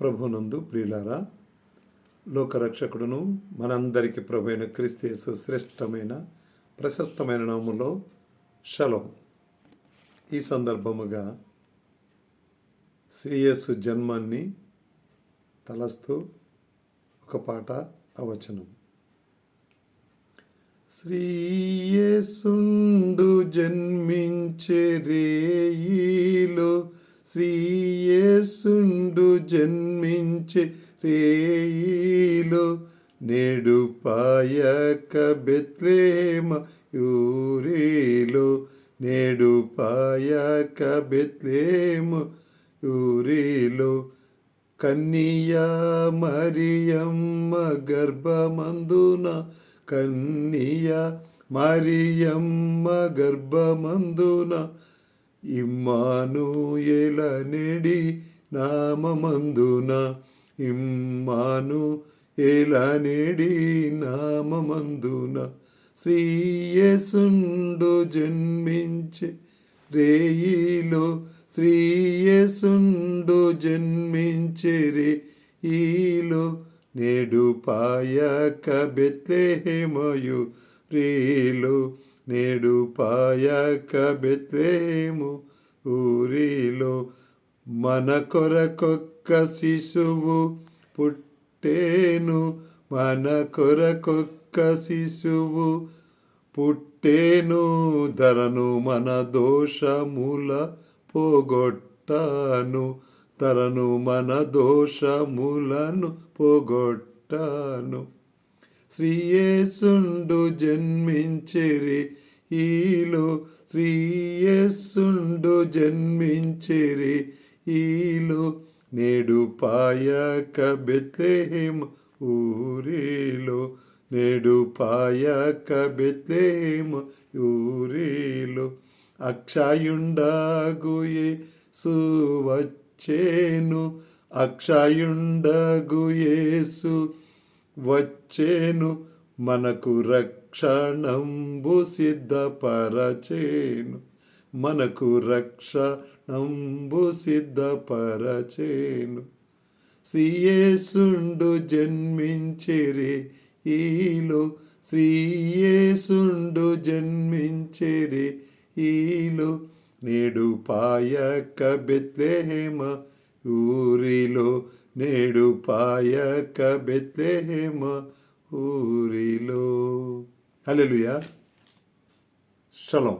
ప్రభునందు ప్రియులారా లోకరక్షకుడును మనందరికీ ప్రభు అయిన క్రీస్తేసు శ్రేష్టమైన ప్రశస్తమైన నామంలో శలం. ఈ సందర్భముగా శ్రీయస్సు జన్మాన్ని తలస్తూ ఒక పాట అవచనం శ్రీయేసుండు జన్మించే రేయిలో శ్రీయేసుండు జన్మించే రేయిలో నేడు పాయక బెత్లేమ యూరిలో నేడు పాయక బెత్లేమ యూరిలో కన్నియా మరియమ్మ గర్భమందున కన్నియా మరియమ్మ గర్భమందున ఇమ్మాను ఎలనెడి నామమందున ఇమ్మాను ఎలనెడి నామమందున శ్రీయసుండు జన్మించే రేయిలో శ్రీయసుండు జన్మించే రే ఈలో నేడు పాయక బెత్లేహేమయు రేలో నేడు పాయక బెత్వేము ఊరిలో మన కొరకొక్క శిశువు పుట్టేను మన కొరకొక్క శిశువు పుట్టేను ధరను మన దోషముల పోగొట్టాను తరను మన దోషములను పోగొట్టాను. శ్రీయేసుండు జన్మించిరి. ఈలో శ్రీయేసుండు జన్మించిరి. ఈలు నేడు పాయక బెత్లేహేమ ఊరిలో. నేడు పాయక బెత్లేహేమ ఊరిలో. అక్షయుండగుయే సువచ్చేను అక్షయుండగుయేసు వచ్చేను మనకు రక్షణంబు సిద్ధపరచేను. మనకు రక్షణంబు సిద్ధపరచేను. శ్రీయేసుండు జన్మించిరి ఈలో. శ్రీయేసుండు జన్మించిరి ఈలో. నేడు పాయక బెత్లేహేమ ఊరిలో నేడు పాయక బెత్లేహేమ ఊరిలో. హల్లెలూయా. షలోం